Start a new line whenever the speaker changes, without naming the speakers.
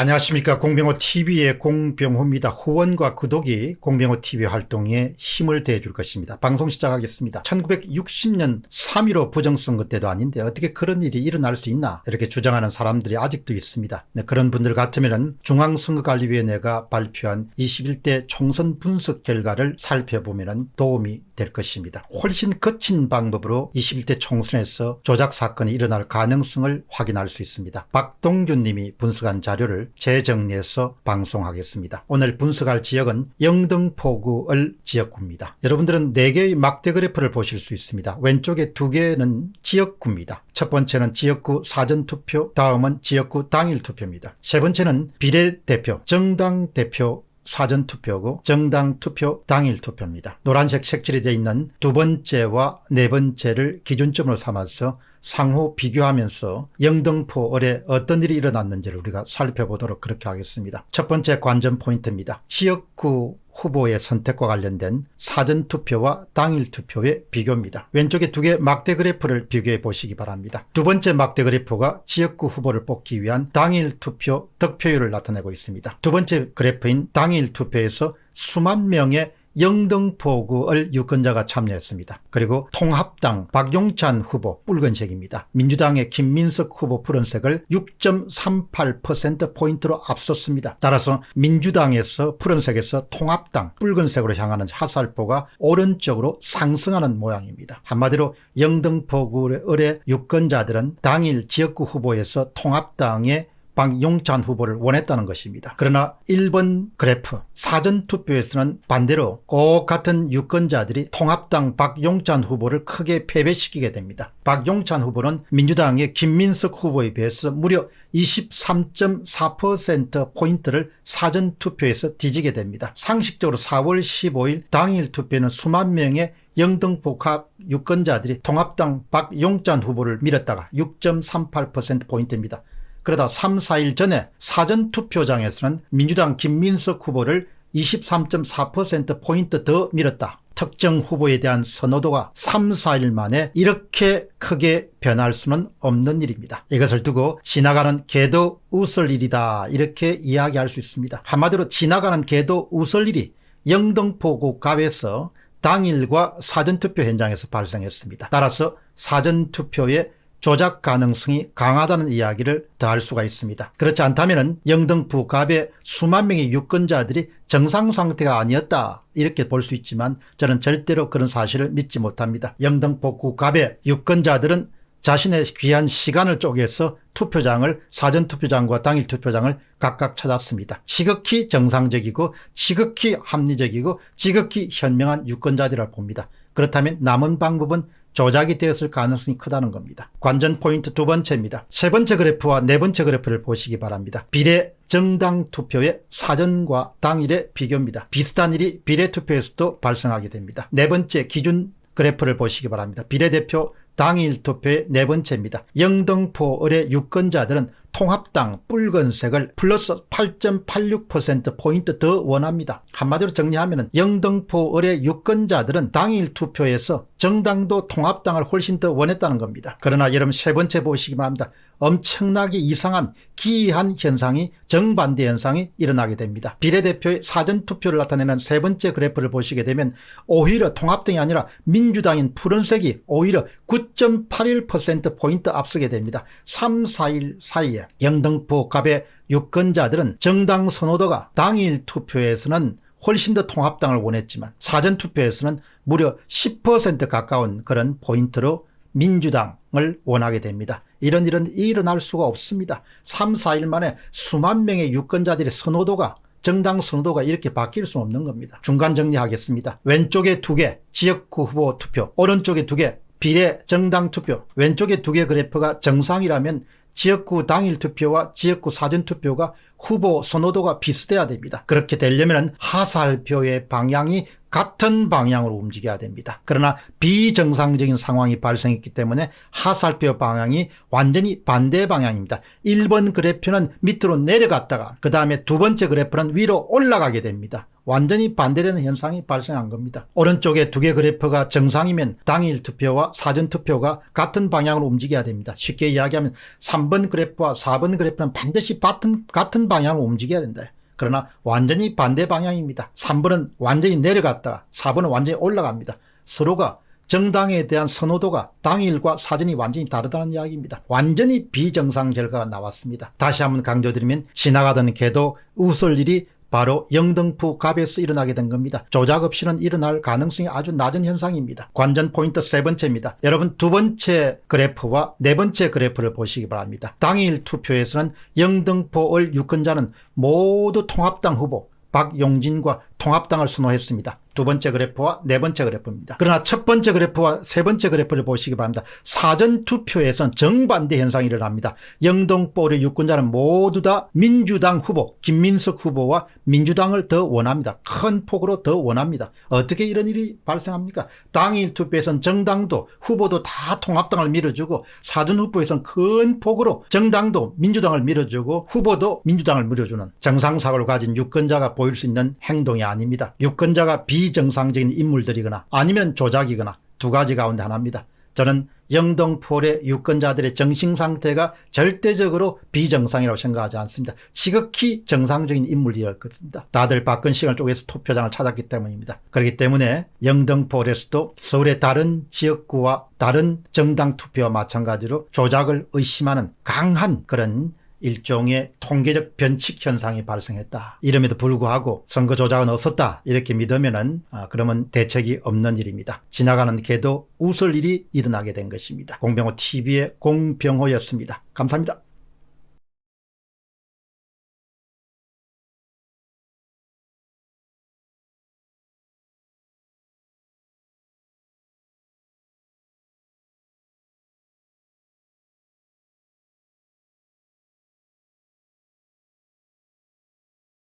안녕하십니까 공병호 TV의 공병호입니다. 후원과 구독이 공병호 TV 활동에 힘을 대줄 것입니다. 방송 시작하겠습니다. 1960년 3.15 부정선거 때도 아닌데 어떻게 그런 일이 일어날 수 있나 이렇게 주장하는 사람들이 아직도 있습니다. 네, 그런 분들 같으면 중앙선거관리위원회가 발표한 21대 총선 분석 결과를 살펴보면 도움이 될 것입니다. 훨씬 거친 방법으로 21대 총선에서 조작 사건이 일어날 가능성을 확인할 수 있습니다. 박동균 님이 분석한 자료를 재정리해서 방송하겠습니다. 오늘 분석할 지역은 영등포구을 지역구입니다. 여러분들은 4개의 막대 그래프를 보실 수 있습니다. 왼쪽에 2개는 지역구입니다. 첫 번째는 지역구 사전투표, 다음은 지역구 당일투표입니다. 세 번째는 비례대표, 정당대표 사전 투표고 정당 투표 당일 투표입니다. 노란색 색칠이 되어 있는 두 번째와 네 번째를 기준점으로 삼아서 상호 비교하면서 영등포을에 어떤 일이 일어났는지를 우리가 살펴보도록 그렇게 하겠습니다. 첫 번째 관전 포인트입니다. 지역구 후보의 선택과 관련된 사전투표와 당일투표의 비교입니다. 왼쪽에 두 개 막대 그래프를 비교해 보시기 바랍니다. 두 번째 막대 그래프가 지역구 후보를 뽑기 위한 당일투표 득표율을 나타내고 있습니다. 두 번째 그래프인 당일투표에서 수만 명의 영등포구의 유권자가 참여했습니다. 그리고 통합당 박용찬 후보 붉은색입니다. 민주당의 김민석 후보 푸른색을 6.38%포인트로 앞섰습니다. 따라서 민주당에서 푸른색에서 통합당 붉은색으로 향하는 하살포가 오른쪽으로 상승하는 모양입니다. 한마디로 영등포구의 유권자들은 당일 지역구 후보에서 통합당의 박용찬 후보를 원했다는 것입니다. 그러나 1번 그래프 사전투표에서는 반대로 꼭 같은 유권자들이 통합당 박용찬 후보를 크게 패배시키게 됩니다. 박용찬 후보는 민주당의 김민석 후보에 비해서 무려 23.4%포인트를 사전투표에서 뒤지게 됩니다. 상식적으로 4월 15일 당일 투표는 수만 명의 영등포합 유권자들이 통합당 박용찬 후보를 밀었다가 6.38%포인트입니다. 그러다 3, 4일 전에 사전투표장에서는 민주당 김민석 후보를 23.4%포인트 더 밀었다. 특정 후보에 대한 선호도가 3, 4일 만에 이렇게 크게 변할 수는 없는 일입니다. 이것을 두고 지나가는 개도 웃을 일이다 이렇게 이야기할 수 있습니다. 한마디로 지나가는 개도 웃을 일이 영등포구 갑에서 당일과 사전투표 현장에서 발생했습니다. 따라서 사전투표에 조작 가능성이 강하다는 이야기를 더할 수가 있습니다. 그렇지 않다면 영등포 갑의 수만 명의 유권자들이 정상 상태가 아니었다 이렇게 볼 수 있지만 저는 절대로 그런 사실을 믿지 못합니다. 영등포구 갑의 유권자들은 자신의 귀한 시간을 쪼개서 투표장을 사전 투표장과 당일 투표장을 각각 찾았습니다. 지극히 정상적이고 지극히 합리적이고 지극히 현명한 유권자들이라 봅니다. 그렇다면 남은 방법은 조작이 되었을 가능성이 크다는 겁니다. 관전 포인트 두 번째입니다. 세 번째 그래프와 네 번째 그래프를 보시기 바랍니다. 비례 정당 투표의 사전과 당일의 비교입니다. 비슷한 일이 비례 투표에서도 발생하게 됩니다. 네 번째 기준 그래프를 보시기 바랍니다. 비례대표 당일 투표의 네 번째입니다. 영등포 을의 유권자들은 통합당 붉은색을 플러스 8.86%포인트 더 원합니다. 한마디로 정리하면 영등포 을의 유권자들은 당일 투표에서 정당도 통합당을 훨씬 더 원했다는 겁니다. 그러나 여러분 세 번째 보시기 바랍니다. 엄청나게 이상한 기이한 현상이 정반대 현상이 일어나게 됩니다. 비례대표의 사전투표를 나타내는 세 번째 그래프를 보시게 되면 오히려 통합당이 아니라 민주당인 푸른색이 오히려 9.81%포인트 앞서게 됩니다. 3, 4일 사이에 영등포 갑의 유권자들은 정당 선호도가 당일 투표에서는 훨씬 더 통합당을 원했지만 사전 투표에서는 무려 10% 가까운 그런 포인트로 민주당을 원하게 됩니다. 이런 일은 일어날 수가 없습니다. 3, 4일 만에 수만 명의 유권자들의 선호도가 정당 선호도가 이렇게 바뀔 수 없는 겁니다. 중간 정리하겠습니다. 왼쪽에 두 개 지역구 후보 투표, 오른쪽에 두 개 비례 정당 투표, 왼쪽에 두 개 그래프가 정상이라면 지역구 당일 투표와 지역구 사전 투표가 후보 선호도가 비슷해야 됩니다. 그렇게 되려면 하살표의 방향이 같은 방향으로 움직여야 됩니다. 그러나 비정상적인 상황이 발생했기 때문에 하살표 방향이 완전히 반대 방향입니다. 1번 그래프는 밑으로 내려갔다가 그 다음에 두 번째 그래프는 위로 올라가게 됩니다. 완전히 반대되는 현상이 발생한 겁니다. 오른쪽에 두 개 그래프가 정상이면 당일 투표와 사전 투표가 같은 방향으로 움직여야 됩니다. 쉽게 이야기하면 3번 그래프와 4번 그래프는 반드시 같은, 방향으로 움직여야 된다. 그러나 완전히 반대 방향입니다. 3번은 완전히 내려갔다가 4번은 완전히 올라갑니다. 서로가 정당에 대한 선호도가 당일과 사전이 완전히 다르다는 이야기입니다. 완전히 비정상 결과가 나왔습니다. 다시 한번 강조드리면 지나가던 개도 웃을 일이 바로 영등포 갑에서 일어나게 된 겁니다. 조작 없이는 일어날 가능성이 아주 낮은 현상입니다. 관전 포인트 세 번째입니다. 여러분 두 번째 그래프와 네 번째 그래프를 보시기 바랍니다. 당일 투표에서는 영등포을 유권자는 모두 통합당 후보 박용진과 통합당을 선호했습니다. 두 번째 그래프와 네 번째 그래프입니다. 그러나 첫 번째 그래프와 세 번째 그래프를 보시기 바랍니다. 사전 투표에서는 정반대 현상이 일어납니다. 영동볼의 유권자는 모두 다 민주당 후보 김민석 후보와 민주당을 더 원합니다. 큰 폭으로 더 원합니다. 어떻게 이런 일이 발생합니까? 당일 투표에서는 정당도 후보도 다 통합당을 밀어주고 사전 후보에서는 큰 폭으로 정당도 민주당을 밀어주고 후보도 민주당을 밀어주는 정상사고를 가진 유권자가 보일 수 있는 행동이 아닙니다. 유권자가 비 정상적인 인물들이거나 아니면 조작이거나 두 가지 가운데 하나입니다. 저는 영동폴의 유권자들의 정신 상태가 절대적으로 비정상이라고 생각하지 않습니다. 지극히 정상적인 인물이었거든요. 다들 박근식을 쪽에서 투표장을 찾았기 때문입니다. 그렇기 때문에 영등폴에서도 서울의 다른 지역구와 다른 정당 투표와 마찬가지로 조작을 의심하는 강한 그런 일종의 통계적 변칙 현상이 발생했다. 이름에도 불구하고 선거 조작은 없었다. 이렇게 믿으면은 아, 그러면 대책이 없는 일입니다. 지나가는 개도 웃을 일이 일어나게 된 것입니다. 공병호 TV의 공병호였습니다. 감사합니다.